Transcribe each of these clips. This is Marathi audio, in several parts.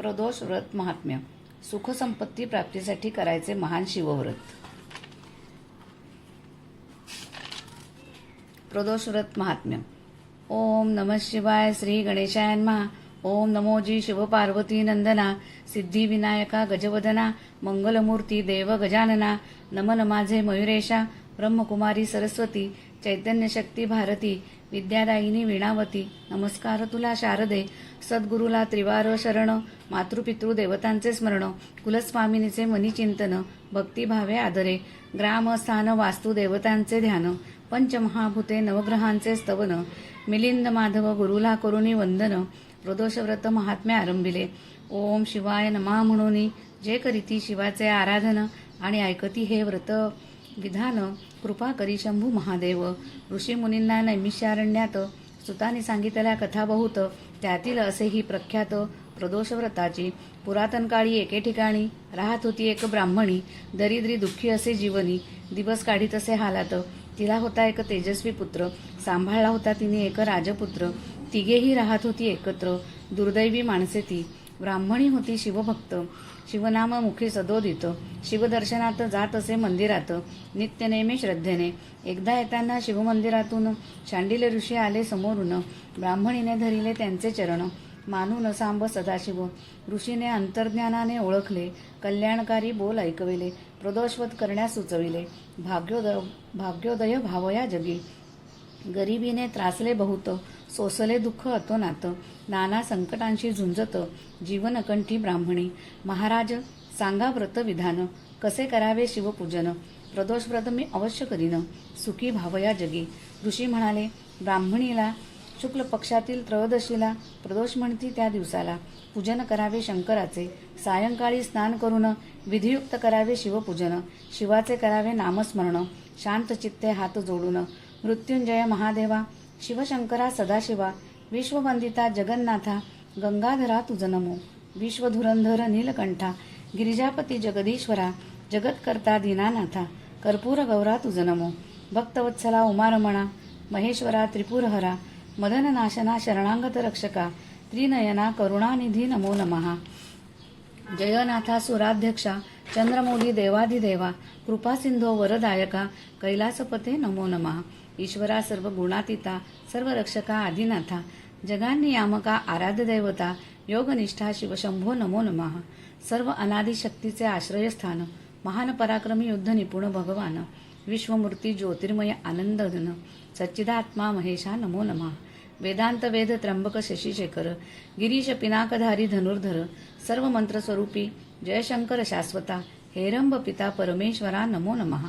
प्रदोष व्रत महात्म्य. सुखसंपत्ती प्राप्तीसाठी करायचे महान शिवव्रत. प्रदोष व्रत महात्म्य. ओम नम शिवाय श्री गणेशाय ओम नमोजी शिवपार्वती नंदना. सिद्धिविनायका गजवदना. मंगलमूर्ती देव गजानना. नमन माझे मयुरेशा. ब्रह्मकुमारी सरस्वती. चैतन्य शक्ती भारती. विद्यादायिनी वीणावती. नमस्कार तुला शारदे. सद्गुरुला त्रिवार शरण मातृपितृ देवतांचे स्मरण कुलस्वामिनीचे मनीचिंतन भक्तिभावे आदरे ग्रामस्थान वास्तू देवतांचे ध्यान पंचमहाभूते नवग्रहांचे स्तवन मिलिंद माधव गुरुला करुणी वंदन प्रदोषव्रत महात्म्य आरंभिले. ओम शिवाय नमा म्हणून जे करीती शिवाचे आराधन आणि ऐकती हे व्रत विधान कृपा करी शंभू महादेव. ऋषीमुनींना नैमिषारण्यात सुताने सांगितलेल्या कथा बहुत त्यातील असे ही प्रख्यात प्रदोष व्रताची पुरातन काळी एके ठिकाणी राहत होती एक ब्राह्मणी दरिद्री दुःखी असे जीवनी दिवस काढीत असे हालात. तिला होता एक तेजस्वी पुत्र सांभाळला होता तिने एक राजपुत्र तिघेही राहत होती एकत्र दुर्दैवी माणसे ती. ब्राह्मणी होती शिवभक्त. शिवनाम मुखी सदोदित. शिवदर्शनात जात असे मंदिरात. नित्य नेहमी श्रद्धेने. एकदा येताना शिवमंदिरातून शांडिल ऋषी आले समोरून. ब्राह्मणीने धरिले त्यांचे चरण. मानून सांब सदाशिव. ऋषीने अंतर्ज्ञानाने ओळखले. कल्याणकारी बोल ऐकविले. प्रदोषवत करण्यास सुचविले. भाग्योदय भाग्योदय भावया जगी. गरिबीने त्रासले बहुत. सोसले दुःख अतोनात नाना संकटांशी झुंजत जीवनकंठी ब्राह्मणी. महाराज सांगा व्रत विधान. कसे करावे शिवपूजन? प्रदोष व्रत मी अवश्य करीन. सुखी भावया जगी. ऋषी म्हणाले ब्राह्मणीला शुक्ल पक्षातील त्रयोदशीला प्रदोष म्हणती त्या दिवसाला. पूजन करावे शंकराचे. सायंकाळी स्नान करून विधियुक्त करावे शिवपूजन. शिवाचे करावे नामस्मरण. शांत चित्ते हात जोडून. मृत्युंजय महादेवा शिवशंकरा सदाशिवा विश्ववंदिता जगन्नाथा गंगाधरा तुझ नमो विश्वधुरंधर नीलकंठा गिरिजापती जगदीश्वरा जगत्कर्ता दीनानाथा कर्पूर गौरा तुझ नमो भक्तवत्सला उमारमणा महेश्वरा त्रिपुरहरा मदननाशना शरणांगत रक्षका त्रिनयना करुणानिधी नमो नमः. जयनाथा सुराध्यक्षा चंद्रमौली देवाधिदेवा कृपासिंधो वरदायका कैलासपते नमो नमः. ईश्वरा सर्व गुणातीता सर्व रक्षका आदिनाथा जगान्नियामका आराध्य दैवता योगनिष्ठा शिवशंभो नमो नमः. सर्व अनादी शक्तीचे आश्रयस्थान महान पराक्रमी युद्ध निपुण भगवान विश्वमूर्ती ज्योतिर्मय आनंदघन सच्चिदात्मा महेशा नमो नमः. वेदांत वेद त्र्यंबक शशिशेखर गिरीश पिनाकधारी धनुर्धर सर्व मंत्रस्वरूपी जयशंकर शाश्वता हेरंब पिता परमेश्वरा नमो नमः.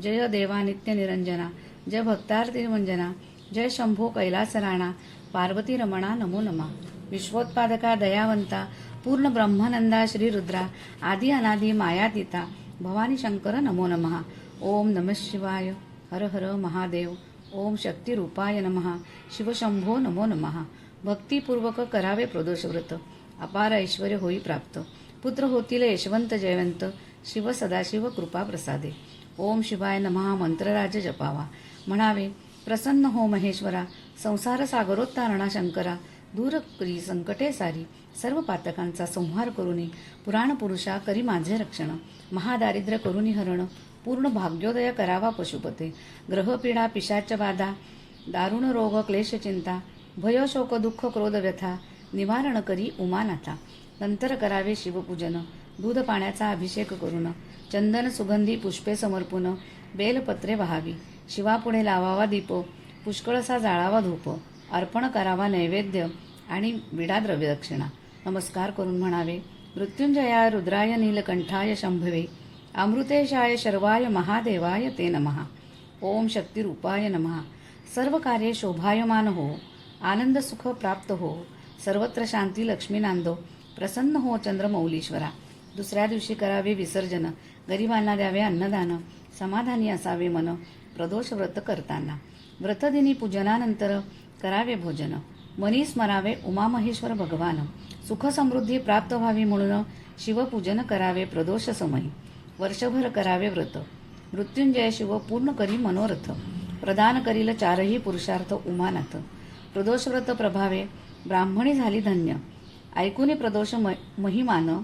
जय देवा नित्य निरंजना जय भक्तार्थी वंजना जय शंभो कैलास राणा पार्वती रमणा नमो नमः. विश्वोत्पादका दयावंता पूर्ण ब्रह्मानंदा श्री रुद्रा आदी अनादी मायातीता भवानी शंकर नमो नमः. ओम नमः शिवाय. हर हर महादेव. ओम शक्तिरूपाय नमः. शिवशंभो नमो नमः. भक्तिपूर्वक करावे प्रदोषव्रत. अपार ऐश्वर होई प्राप्त. पुत्र होतील यशवंत जयवंत. शिव सदाशिव कृपा प्रसादे. ओम शिवाय नमः. मंत्रराज जपावा. म्हणावे प्रसन्न हो महेश्वरा संसार सागरोत्तारणा शंकरा दूर करी संकटे सारी सर्व पातकांचा संहार करुनी पुराण पुरुषा करी माझे रक्षण महादारिद्र्य करुनी हरण पूर्ण भाग्योदय करावा पशुपते ग्रहपीडा पिशाच बाधा दारुण रोग क्लेश चिंता भय शोक दुःख क्रोध व्यथा निवारण करी उमानाथा नंतर करावे शिवपूजन दूध पाण्याचा अभिषेक करून चंदन सुगंधी पुष्पे समर्पून बेलपत्रे वहावी शिवापुढे लावावा दीप पुष्कळसा जाळावा धूप अर्पण करावा नैवेद्य आणि विडा द्रव्यदक्षिणा नमस्कार करून म्हणावे. मृत्युंजया रुद्राय नीलकंठाय शंभवे अमृतेशाय शर्वाय महादेवाय ते नमः ओम शक्तिरूपाय नमः सर्व कार्ये शोभायमान हो. आनंद सुख प्राप्त हो. सर्वत्र शांती लक्ष्मी नांदो. प्रसन्न हो चंद्रमौलीश्वरा. दुसऱ्या दिवशी करावे विसर्जन. गरिबांना द्यावे अन्नदान. समाधानी असावे मन. प्रदोष व्रत करताना. व्रतदिनी पूजनानंतर करावे भोजन. मनी स्मरावे उमामहेश्वर भगवान. सुखसमृद्धी प्राप्त व्हावी म्हणून शिवपूजन करावे प्रदोष समयी. वर्षभर करावे व्रत. मृत्युंजय शिव पूर्ण करी मनोरथ. प्रदान करील चारही पुरुषार्थ उमानाथ. प्रदोषव्रत प्रभावे ब्राह्मणी झाली धन्य. ऐकून प्रदोष म- महिमान.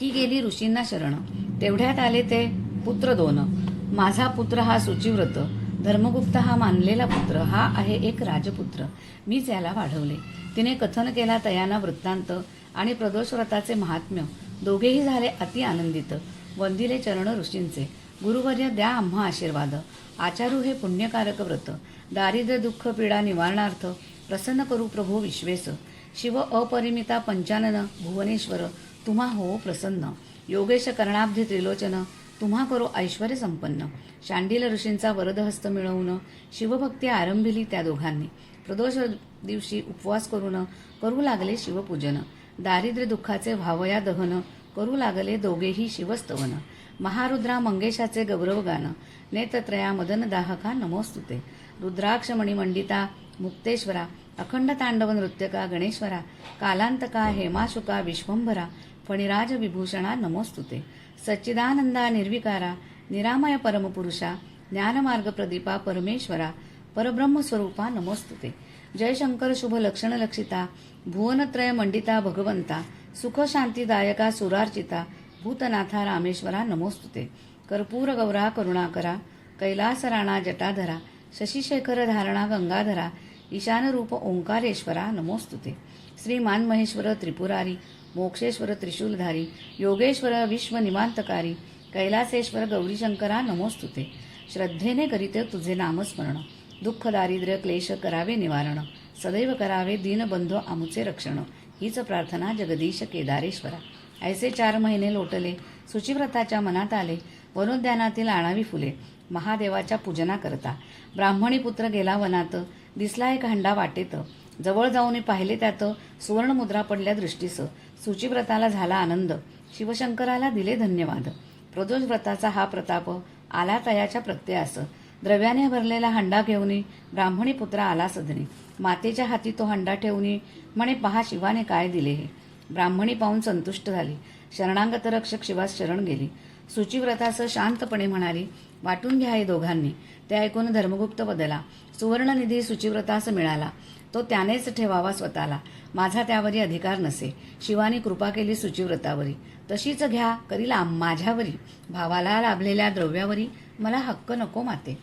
ती गेली ऋषींना शरण. तेवढ्यात आले ते पुत्र दोन. माझा पुत्र हा सुचिव्रत. धर्मगुप्त हा मानलेला पुत्र. हा आहे एक राजपुत्र. मीच याला वाढवले. तिने कथन केला तयाना वृत्तांत आणि प्रदोष व्रताचे महात्म्य. दोघेही झाले अति आनंदित. वंदिले चरण ऋषींचे. गुरुवर्य द्या आम्हा आशीर्वाद. आचारू हे पुण्यकारक व्रत. दारिद्र्य दुःख पीडा निवारणार्थ प्रसन्न करू प्रभू विश्वेस. शिव अपरिमिता पंचानन. भुवनेश्वर तुम्हा हो प्रसन्न. योगेश कर्णाब्धी त्रिलोचन. तुम्हा करो ऐश्वर संपन्न. शांडिल ऋषींचा वरदहस्त मिळवणं शिवभक्ती आरंभिली त्या दोघांनी. प्रदोष दिवशी उपवास करून करू लागले शिवपूजन. दारिद्र्य दुःखाचे व्हावया दहन करू लागले दोघेही शिवस्तवन. महारुद्रा मंगेशाचे गौरव गाणं नेत्रत्रया मदन दाहका नमोस्तुते. रुद्राक्ष मणिमंडिता मुक्तेश्वरा. अखंड तांडव नृत्यका गणेश्वरा. कालांतका हेमाशुका विश्वंभरा. फणिराज विभूषणा नमोस्तुते. सच्चिदानंदा निर्विकारा निरामय परमपुरुषा ज्ञानमार्ग प्रदीपा परमेश्वरा परब्रह्मस्वरूपा नमोस्तुते. जयशंकर शुभ लक्षण लक्षिता भुवनत्रय मंडिता भगवंता सुख शांतीदायका सुरार्चिता भूतनाथा रामेश्वरा नमोस्तुते. कर्पूर गौरा करुणाकरा कैलास राणा जटाधरा शशिशेखर धारणा गंगाधरा ईशानरूप ओंकारेश्वरा नमोस्तुते. श्रीमान महेश्वर त्रिपुरारी मोक्षेश्वर त्रिशूलधारी योगेश्वर विश्व निमांतकारी कैलासेश्वर गौरीशंकरा नमोस्तुते. श्रद्धेने करीते तुझे नामस्मरण. दुःख दारिद्र्य क्लेश करावे निवारण. सदैव करावे दीनबंधो आमुचे रक्षण. हीच प्रार्थना जगदीश केदारेश्वरा. ऐसे चार महिने लोटले सुचिव्रताच्या मनात आले वनोद्यानातील आणावी फुले महादेवाच्या पूजना करता. ब्राह्मणी पुत्र गेला वनात दिसला एक हंडा वाटेत. जवळ जाऊन पाहिले त्यात सुवर्णमुद्रा पडल्या दृष्टीस. सुचिव्रताला झाला आनंद. शिवशंकराला दिले धन्यवाद. प्रदोष व्रताचा हा प्रताप आला तयाच्या प्रत्ययास. द्रव्याने भरलेला हंडा घेऊन ब्राह्मणी पुत्र आला सदनी. मातेच्या हाती तो हंडा ठेवून म्हणे पहा शिवाने काय दिले हे. ब्राह्मणी पाहून संतुष्ट झाली. शरणांगत रक्षक शिवास शरण गेली. सुचिव्रतास शांतपणे म्हणाली वाटून घ्या हे दोघांनी. ते ऐकून धर्मगुप्त बदला. सुवर्णनिधी सुचिव्रतास मिळाला. तो त्यानेच ठेवावा स्वतःला. माझा त्यावरी अधिकार नसे. शिवानी कृपा केली सुचिव्रतावरी. तशीच घ्या करील माझ्यावरी. भावाला लाभलेल्या द्रव्यावरी मला हक्क नको माते.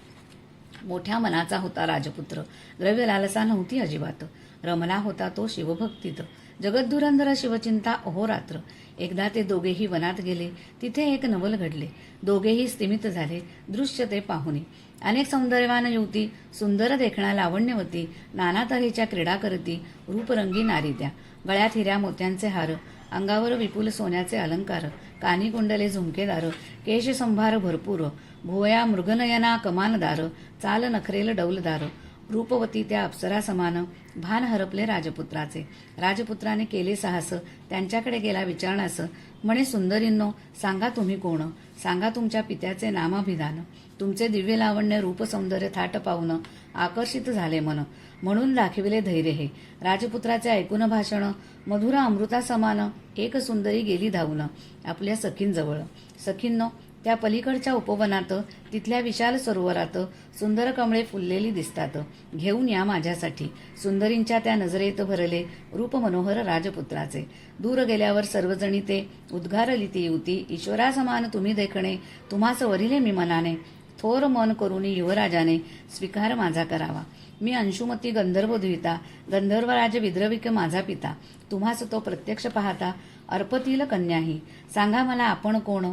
मोठ्या मनाचा होता राजपुत्र. द्रव्य लालसा नव्हती अजिबात. रमला होता तो शिवभक्तीत. जगद्धुरंधर शिवचिंता अहोरात्र. एकदा ते दोघेही वनात गेले. तिथे एक नवल घडले. दोघेही स्तिमित झाले. दृश्य ते पाहुणे. अनेक सौंदर्यवान युवती सुंदर देखणा लावण्यवती नाना तऱ्हेच्या क्रीडा करती रूपरंगी नारी द्या. गळ्यात हिऱ्या मोत्यांचे हार अंगावर विपुल सोन्याचे अलंकार कानी कुंडले झुमकेदार केश संभार भरपूर भुवया मृगनयना कमानदार चाल नखरेल डौलदार रूपवती त्या अप्सरा समान भान हरपले राजपुत्राचे. राजपुत्राने केले साहस त्यांच्याकडे गेला विचारणास म्हणे सुंदरींनो सांगा तुम्ही कोण? सांगा तुमच्या पित्याचे नामाभिधान. तुमचे दिव्य लावण्य रूपसौंदर्य थाट पाहून आकर्षित झाले मन. म्हणून दाखविले धैर्य हे. राजपुत्राचे ऐकून भाषण मधुरा अमृता समान एक सुंदरी गेली धावून आपल्या सखींजवळ. सखींनो त्या पलीकडच्या उपवनात तिथल्या विशाल सरोवरात सुंदर कमळे फुललेली दिसतात. घेऊन या माझ्यासाठी. सुंदरींच्या त्या नजरेत भरले रूप मनोहर राजपुत्राचे. दूर गेल्यावर सर्वजणी ते उद्गारली ती युती ईश्वरासमान तुम्ही देखणे तुम्हास वरिले मी मनाने. थोर मन करून युवराजाने स्वीकार माझा करावा. मी अंशुमती गंधर्व द्विता गंधर्वराज विद्रविक माझा पिता. तुम्हास तो प्रत्यक्ष पाहता अर्पतील कन्याही. सांगा मला आपण कोण?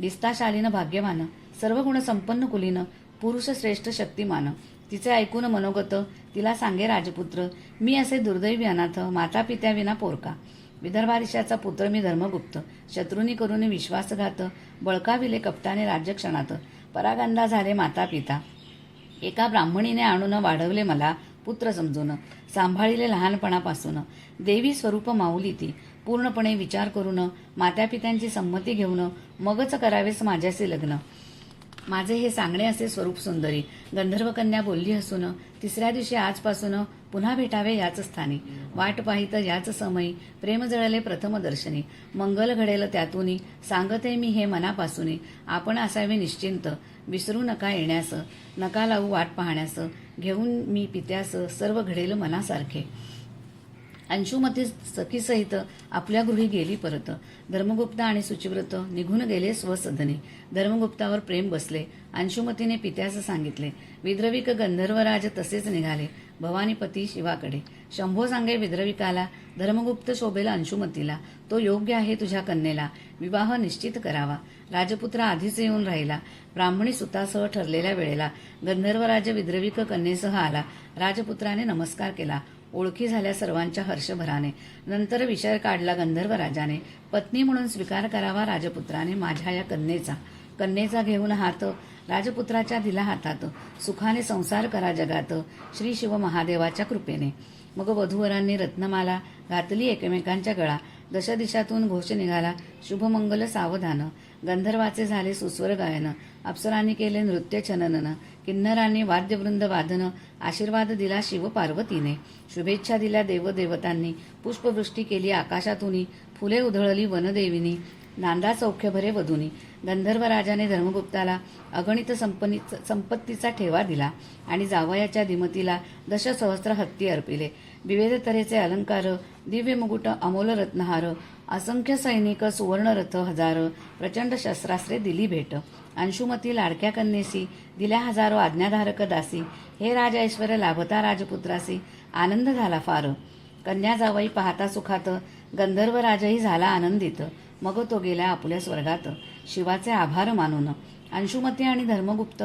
दिसता शालीन भाग्यवान सर्व गुण संपन्न कुलीनं पुरुष श्रेष्ठ शक्तिमान. तिचे ऐकून मनोगत तिला सांगे राजपुत्र मी असे दुर्दैवी अनाथ माता पित्याविना पोरका विदर्भारिशाचा पुत्र मी धर्मगुप्त. शत्रूंनी करून विश्वासघात बळकाविले कपटाने राज्यक्षणात. परागंदा झाले माता पिता एका ब्राह्मणीने आणून वाढवले मला पुत्र समजून. सांभाळिले लहानपणापासून. देवी स्वरूप माऊली ती पूर्णपणे विचार करून मातापित्यांची संमती घेऊन मगच करावेस माझ्याशी लग्न. माझे हे सांगणे असे स्वरूप सुंदरी. गंधर्वकन्या बोलली असून तिसऱ्या दिवशी आजपासून पुन्हा भेटावे याच स्थानी. वाट पाहित याच समयी प्रेम जळले प्रथम दर्शनी. मंगल घडेल त्यातून सांगते मी हे मनापासून. आपण असावे निश्चिंत. विसरू नका येण्यास नका लावू वाट पाहण्यास. घेऊन मी पित्यास सर्व घडेल मनासारखे. अंशुमती सखीसहित आपल्या गृही गेली परत. धर्मगुप्त आणि सुचिव्रत निघून गेले स्वसदने. धर्मगुप्तावर प्रेम बसले. अंशुमतीने पित्यास सांगितले विद्रविक गंधर्वराज तसेच निघाले भवानीपती शिवाकडे. शंभो सांगे विद्रविकाला धर्मगुप्त शोभेला अंशुमतीला. तो योग्य आहे तुझ्या कन्येला. विवाह निश्चित करावा. राजपुत्र आधीच येऊन राहिला. ब्राह्मणी सुतासह ठरलेल्या वेळेला गंधर्वराज विद्रविक कन्येसह आला. राजपुत्राने नमस्कार केला. ओळखी झाल्या सर्वांच्या हर्षभराने. नंतर विषय काढला गंधर्व राजाने. पत्नी म्हणून स्वीकार करावा राजपुत्राने माझ्या या कन्येचा. कन्येचा घेऊन हात राजपुत्राच्या दिला हातात. सुखाने संसार करा जगात. श्री शिव महादेवाच्या कृपेने. मग वधूवरांनी रत्नमाला घातली एकमेकांच्या गळा. दशदिशातून घोष निघाला. शुभमंगल सावधान. गंधर्वाचे झाले सुस्वर गायन. अप्सरांनी केले नृत्य छननन. किन्नरांनी वाद्यवृंद वादन. आशीर्वाद दिला शिव पार्वतीने शुभेच्छा दिल्या देवदेवतांनी. पुष्पवृष्टी केली आकाशातूनी. फुले उधळली वनदेवीनी. नांदा सौख्यभरे वधूनी. गंधर्व राजाने धर्मगुप्ताला अगणित संपनी संपत्तीचा ठेवा दिला आणि जावयाच्या दिमतीला दशसहस्र हत्ती अर्पिले. विविध तऱ्हेचे अलंकार दिव्य मुकुट अमोल रत्नहार असंख्य सैनिक सुवर्णरथ हजार प्रचंड शस्त्रास्त्रे दिली भेट. अंशुमती लाडक्या कन्येसी दिल्या हजारो आज्ञाधारक दासी हे राज ऐश्वर लाभता राजपुत्रासी आनंद झाला फार. कन्या जावई पाहता सुखात गंधर्व राजही झाला आनंदित. मग तो गेला आपल्या स्वर्गात. शिवाचे आभार मानून. अंशुमती आणि धर्मगुप्त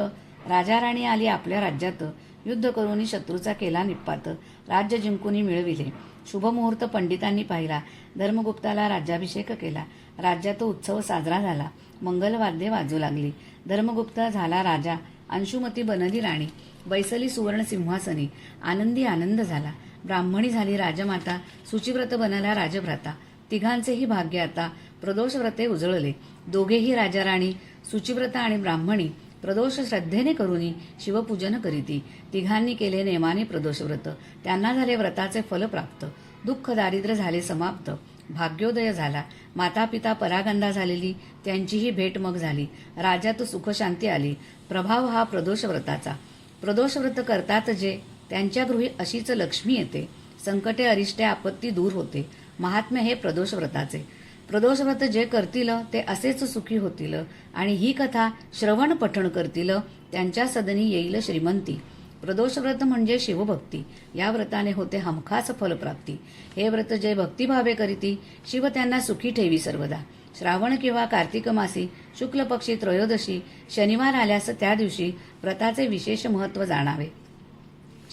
राजा राणी आली आपल्या राज्यात. युद्ध करून शत्रूचा केला निप्पात राज्य जिंकून मिळविले. शुभमुहूर्त पंडितांनी पाहिला. धर्मगुप्ताला राज्याभिषेक केला. राज्यात उत्सव साजरा झाला. मंगलवाद्ये वाजू लागली. धर्मगुप्त झाला राजा. अंशुमती बनली राणी. बैसली सुवर्ण सिंहासनी. आनंदी आनंद झाला. ब्राह्मणी झाली राजमाता. सुचिव्रत बनला राजभ्राता. तिघांचेही भाग्य आता प्रदोष व्रते उजळले. दोघेही राजा राणी सुचिव्रत आणि ब्राह्मणी प्रदोष श्रद्धेने करुनी शिवपूजन करीती. तिघांनी केले नेमाने प्रदोष व्रत त्यांना झाले व्रताचे फल प्राप्त. दुःख दारिद्र्य झाले समाप्त. भाग्योदय झाला. माता पिता परागंधा झालेली त्यांचीही भेट मग झाली. राजात सुखशांती आली. प्रभाव हा प्रदोष व्रताचा प्रदोष व्रत करतात जे त्यांच्या गृही अशीच लक्ष्मी येते. संकटे अरिष्टे आपत्ती दूर होते. महात्म्य हे प्रदोष व्रताचे प्रदोष व्रत जे करतील ते असेच सुखी होतील. आणि ही कथा श्रवण पठण करतील त्यांच्या सदनी येईल श्रीमंती. प्रदोष व्रत म्हणजे शिवभक्ती. या व्रताने होते हमखास फलप्राप्ती. हे व्रत जे भक्तिभावे करीती शिव त्यांना सुखी ठेवी सर्वदा. श्रावण किंवा कार्तिक मासी शुक्ल पक्षी त्रयोदशी शनिवार आल्यास त्या दिवशी व्रताचे विशेष महत्त्व जाणावे.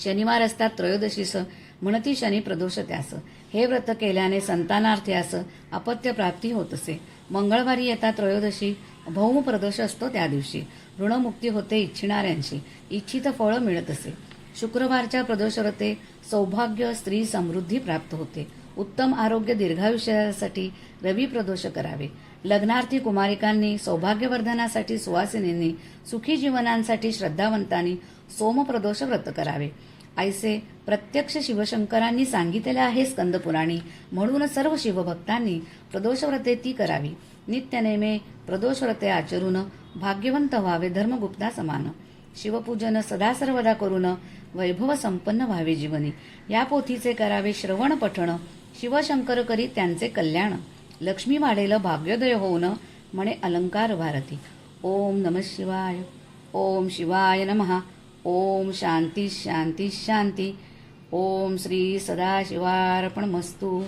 शनिवार असतात त्रयोदशीस म्हणती शनी प्रदोष त्यास. हे व्रत केल्याने संतानार्थ्यास अपत्य प्राप्ती होत असे. मंगळवारी येता त्रयोदशी भौम प्रदोष असतो त्या दिवशी. ऋणमुक्ती होते इच्छिणाऱ्यांशी. इच्छित फळ मिळत असे. शुक्रवारच्या प्रदोषरते सौभाग्य स्त्री समृद्धी प्राप्त होते. उत्तम आरोग्य दीर्घायुष्यासाठी रवी प्रदोष करावे. लग्नार्थी कुमारिकांनी सौभाग्यवर्धनासाठी सुवासिनींनी सुखी जीवनांसाठी श्रद्धावंतांनी सोमप्रदोष व्रत करावे. ऐसे प्रत्यक्ष शिवशंकरांनी सांगितले आहे स्कंदपुराणी. म्हणून सर्व शिवभक्तांनी प्रदोषव्रते ती करावी. नित्यनेमे प्रदोषव्रते आचरून भाग्यवंत व्हावे धर्मगुप्ता समान. शिवपूजन सदा सर्वदा करून वैभव संपन्न व्हावे जीवनी. या पोथीचे करावे श्रवण पठण शिवशंकर करी त्यांचे कल्याण. लक्ष्मी वाढेल भाग्योदय होऊन म्हणे अलंकार भारती. ओम नम शिवाय. ओम शिवाय नमः. ओम शांती शांती शांती. ओम श्री सदाशिवार्पणमस्तू.